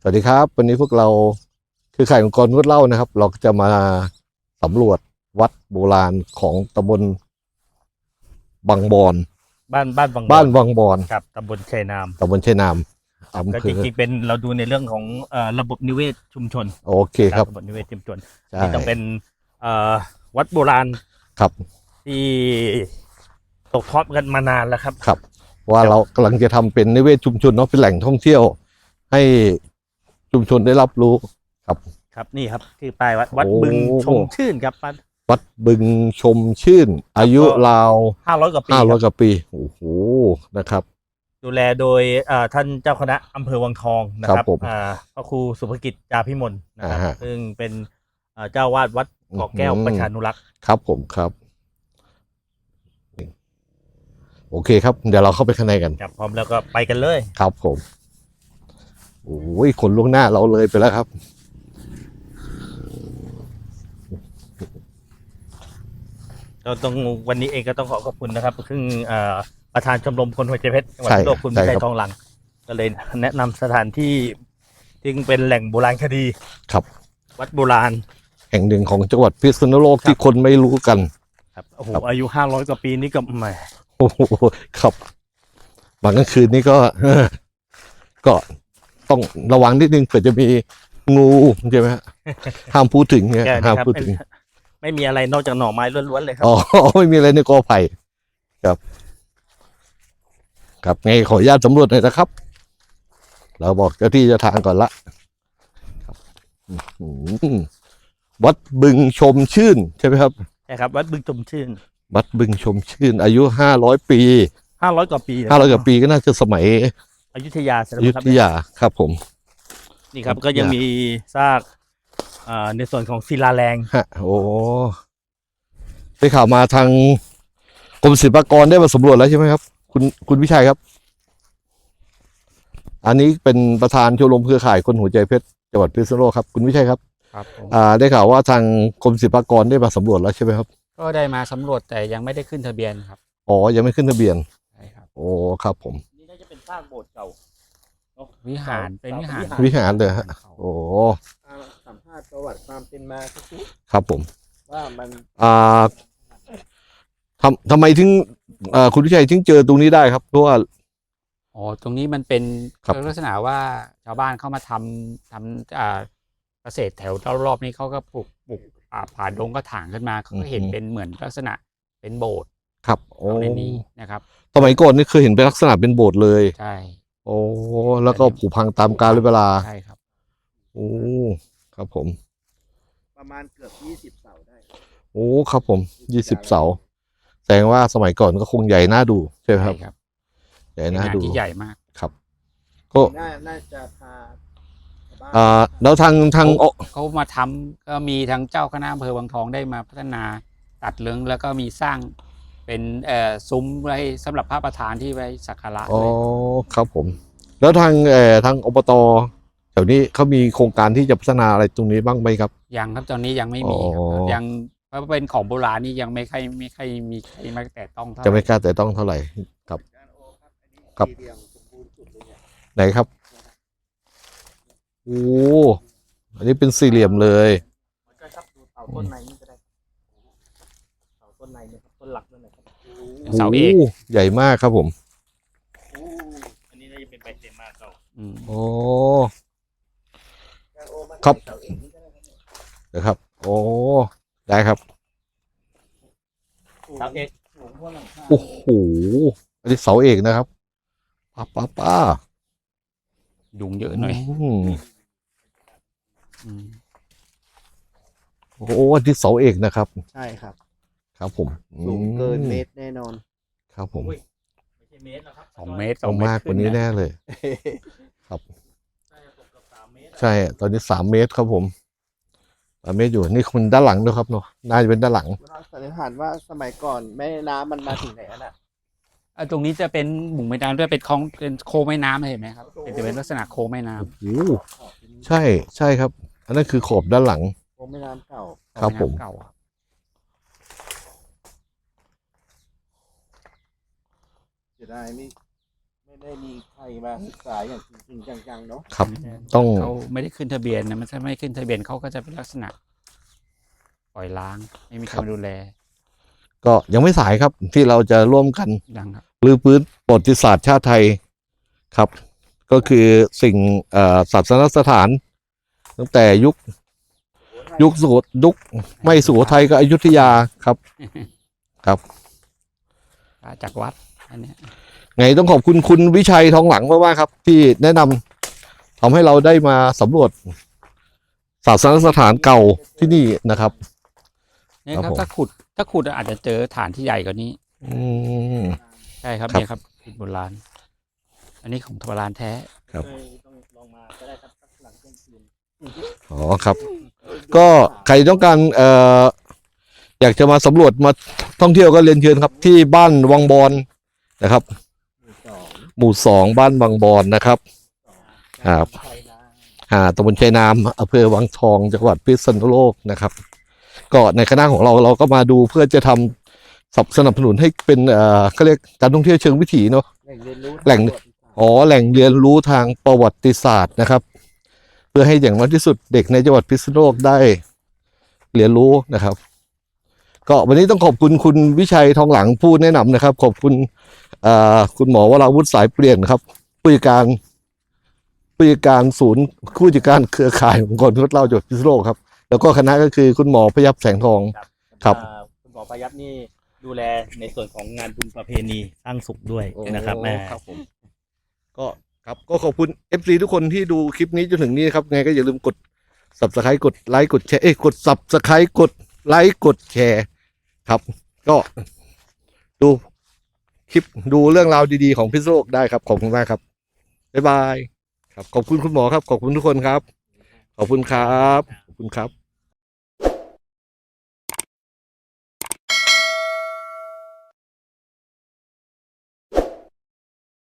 สวัสดีครับ วันนี้พวกเราคือข่ายองค์กรงดเหล่านะครับ เราก็จะมาสำรวจวัดโบราณของตำบลบางบอน บ้านบ้านบางบ้านบางบอนครับตำบลชัยนามตำบลชัยนามก็อำเภจอริงๆเป็นเราดูในเรื่องของเอ่อระบบนิเวศชุมชนโอเคครับระบบนิเวศชุมชนใช่ที่ต้องเป็นเอ่อวัดโบราณครับที่ตกทอดกันมานานแล้วครับ ครับ ว่าเรากำลังจะทำเป็นนิเวศชุมชนเนาะเป็นแหล่งท่องเที่ยว ให้ ชุมชนได้รับรู้ครับนี่ครับคือป้ายวัดวัดโอ้บึงชมชื่นครับวัดวัดบึงชมชื่น อายุราวห้าร้อยกว่าปีห้าร้อยคกรับว่าปีโอ้โหนะครับ ดูแลโดยเอ่อท่านเจ้าคณะอำเภอวังทองนะคครัรับบผมอ่าพระครูสุภกิจจาพิมลนะครับอ่าฮะซึ่งเป็นเอ่อเจ้าวาดวัดเกาะแก้วอืมประชานุรักษ์ครับผมครับโอเคครับ เดี๋ยวเราเข้าไปข้างในกันครับพร้อมแล้วก็ไปกันเลย ครับผม โอ้ยคนล่วงหน้าเราเลยไปแล้วครับ เราต้องวันนี้เองก็ต้องขอขอบคุณนะครับซึ่งเอ่อประธานชมรมคนหัวใจเพชรจังหวัดใช่พิษณุโลกคุณใช่วิชัยครับทองหลัง ก็เลยแนะนำสถานที่ซึ่งเป็นแหล่งโบราณคดีครับ วัดโบราณ แห่งหนึ่งของจังหวัดพิษณุโลกครับที่คนไม่รู้กัน ครับโอ้โหครับอายุห้าร้อยกว่าปีนี่ก็แหมโอ้โหครับบางกลางคืนนี่ก็ก็ ต้องระวังนิดนึงเผื่อจะมีงูใช่ไหมฮะห้ามพูดถึงเนี่ยแค่ห้ามนี้ครับพูดถึง ไม่มีอะไรนอกจากหน่อไม้ล้วนๆเลยครับอ๋อไม่มีอะไรในกอไผ่ครับ ครับไงขออนุญาตสำรวจหน่อยนะครับ เราบอกเจ้าที่เจ้าทางก่อนละครับอื้อหือวัดบึงชมชื่นใช่ไหมครับใช่ครับ วัดบึงชมชื่น วัดบึงชมชื่น อายุห้าร้อยปีห้าร้อยกว่าปีห้าร้อยกว่าปีก็น่าจะสมัย อยุธยาใช่ไหอมยุครับธยาครับผม นี่ครับอยุธยาก็ยังมีซากอ่าในส่วนของศิลาแรง ฮะโอ้ได้ข่าวมาทางกรมศิลปากรได้มาสำรวจแล้วใช่ไหมครับ คุณคุณวิชัยครับ อันนี้เป็นประธานชมรมเครือข่ายคนหัวใจเพชรจังหวัดพิษณุโลกครับ คุณวิชัยครับครับผมอ่าได้ข่าวว่าทางกรมศิลปากรได้มาสำรวจแล้วใช่ไหมครับก็ได้มาสำรวจแต่ยังไม่ได้ขึ้นทะเบียนครับอ๋อยังไม่ขึ้นทะเบียน ใช่ครับ โอ้ครับผม นี่น่าจะเป็นซากโบสถ์เก่าวิหารเป็นวิหารวิหารเลยฮะโอ้อ่าสัมภาษณ์ประวัติความเป็นมาสักนิดครับผม ว่ามันอ่าทำทำไมถึงอ่าคุณวิชัยถึงเจอตรงนี้ได้ครับเพราะว่าอ๋อตรงนี้มันเป็นครับลักษณะว่าชาวบ้านเข้ามาทำทำอ่าเกษตรแถวรอบๆนี้เขาก็ปลูกปลูกอ่าผ่าดงกระถางขึ้นมาเขาก็เห็นเป็นเหมือนลักษณะเป็นโบสถ์ ครับโอ้เอาในนี้นะครับสมัยก่อนนี่เคยเห็นเป็นลักษณะเป็นโบสถ์เลยใช่โอ้แล้วก็ผุพังตามกาลเวลาใช่ครับโอ้ครับผม ประมาณเกือบยี่สิบเสาได้ โอ้ครับผมยี่สิบเสาแสดงว่าสมัยก่อนก็คงใหญ่น่าดูใช่ไหมครับใช่ครับใหญ่เป็นน่างานดูที่ใหญ่มากครับก็น่าน่าจะพาชาวบ้านอ่าแล้วทางทางโอเขามาทำก็มีทางเจ้าคณะอำเภอวังทองได้มาพัฒนาตัดเลืองแล้วก็มีสร้าง เป็นเอ่อซุ้มไว้สำหรับพระประธานที่ไว้สักการะอ๋อด้วยครับผม แล้วทางเอ่อทางอบตแถวนี้เขามีโครงการที่จะพัฒนาอะไรตรงนี้บ้างไหมครับ ยังครับตอนนี้ยังไม่มีครับอ๋อ ยังเพราะว่าเป็นของโบราณนี่ยังไม่ค่อยไม่ค่อยมีใครมาแตะต้องเท่าจะไม่ไหร่กล้าแต่ต้องเท่าไหร่ครับอาจารย์โอครับอันนี้ครับสี่เหลี่ยมสมบูรณ์สุดเลยเนี่ยไหนครับโอ้อันนี้เป็นสี่เหลี่ยมเลย ก็ครับดูเสาต้นในนี่ก็ได้เสาต้นในเนี่ยครับต้นหลักนั่นแหละครับ เสาเอกโใหญ่มากครับผมอันนี้น่าจะเป็นใบเซมาเก่าอืมโอ้อาจารย์โอมันครับเสาเอกนี่ก็ได้ครับเนี่ยเดี๋ยวครับ โอ้ได้ครับเสาเอกสูงกว่าหลังคาโอ้โหอันนี้เสาเอกนะครับป้าป้าป้ายุงเยอะหน่อยอืมอืมโอ้อันนี้เสาเอกนะครับ ใช่ครับ ครับผมสูงเกินเมอืตรแน่นอน ครับผมอุ้ยไม่ใช่เมตรนะครับสองเมตรสต้อองงเมตรมากกว่านี้ขึ้ะแน่เลยน่าจะตกกับสามเมตรอะใช่ ตอนนี้สามเมตรครับผมสามเมตรอยู่ นี่คุณด้านหลังด้วยครับเนาะ น่าจะเป็นด้านหลัง สันนิษฐานว่าสมัยก่อนแม่น้ำมันมาถึงไหนอะน่ะอะตรงนี้จะเป็นหมุงแม่น้ำด้วยเป็นคลองเป็นโคแม่น้ำเห็นไหมครับเป็นจะเป็นลักษณะโคแม่น้ำ โอ้โหใช่ ใช่ครับ อันนั้นคือขอบด้านหลัง โอ้แม่น้ำเก่าครับแน้ำผม เก่าอะ เสียดายนี่ไม่ได้มีใครมาศึกษาอย่างจริงๆจังๆเนาะครับ ต้อง เขาไม่ได้ขึ้นทะเบียนนะมันถ้าไม่ขึ้นทะเบียนเขาก็จะเป็นลักษณะปล่อยล้าง ไม่มีใครมาดูแลก็ยังไม่สายครับที่เราจะร่วมกันดังครับ รื้อฟื้นประวัติศาสตร์ชาติไทยครับ ก็คือสิ่งเอ่อศาสนสถาน ตั้งแต่ยุคยุคสุโขยุคไม่สุโขทัยก็อยุธยาครับครับพระจากวัด อันเนี้ยไงต้องขอบคุณคุณวิชัยทองหลังมากๆครับ ที่แนะนำทำให้เราได้มาสำรวจศาสนสถานเก่าที่นี่นะครับ เนี่ยครับครับผม ถ้าขุดถ้าขุดอาจจะเจอฐานที่ใหญ่กว่านี้ อืม ใช่ครับครับ เนี่ยครับหินโบราณ อันนี้ของโบราณแท้ ครับ เคยต้องลองมาก็ได้ครับสักหลังเที่ยงคืนอ๋อครับ ก็ใครต้องการเอ่ออยากจะมาสำรวจมาท่องเที่ยวก็เรียนเชิญครับ ที่บ้านวังบอน นะครับสองหมู่สองบ้านวังบอนนะครับครับใครนะอ่าตำบลชัยนามอำเภอวังทองจังหวัดพิษณุโลกนะครับก็ในคณะของเราเราก็มาดูเพื่อจะทำสนับสนับสนุนให้เป็นเอ่อเขาเรียกการท่องเที่ยวเชิงวิถีเนาะแหล่งเรียนรู้แหล่งอ๋อแหล่งเรียนรู้ทางประวัติศาสตร์นะครับ เพื่อให้อย่างน้อยที่สุดเด็กในจังหวัดพิษณุโลกได้เรียนรู้นะครับ ก็วันนี้ต้องขอบคุณคุณวิชัยทองหลังผู้แนะนำนะครับ ขอบคุณเอ่อคุณหมอวราวุฒิสายเปลี่ยนครับผู้จัดการผู้จัดการศูนย์ผู้จัดการเครือข่ายองค์กรพิษเล่าจังหวัดพิษณุโลกครับ แล้วก็คณะก็คือคุณหมอพยับแสงทองครับอ่าคุณหมอประยับนี่ดูแลในส่วนของงานบุญประเพณีสร้างสุขด้วยนะครับแม่ครับผมก็ครับก็ขอบคุณ FC ทุกคนที่ดูคลิปนี้จนถึงนี้นะครับไงก็อย่าลืมกด subscribe กดไลค์กดแชร์เอ้ยกด subscribe กดไลค์กดแชร์ ครับ ก็ดูคลิปดูเรื่องราวดีๆของพิษโลกได้ครับขอบคุณมากครับบ๊ายบาย ครับขอบคุณคุณหมอครับ ขอบคุณทุกคนครับ ขอบคุณครับขอบคุณครับ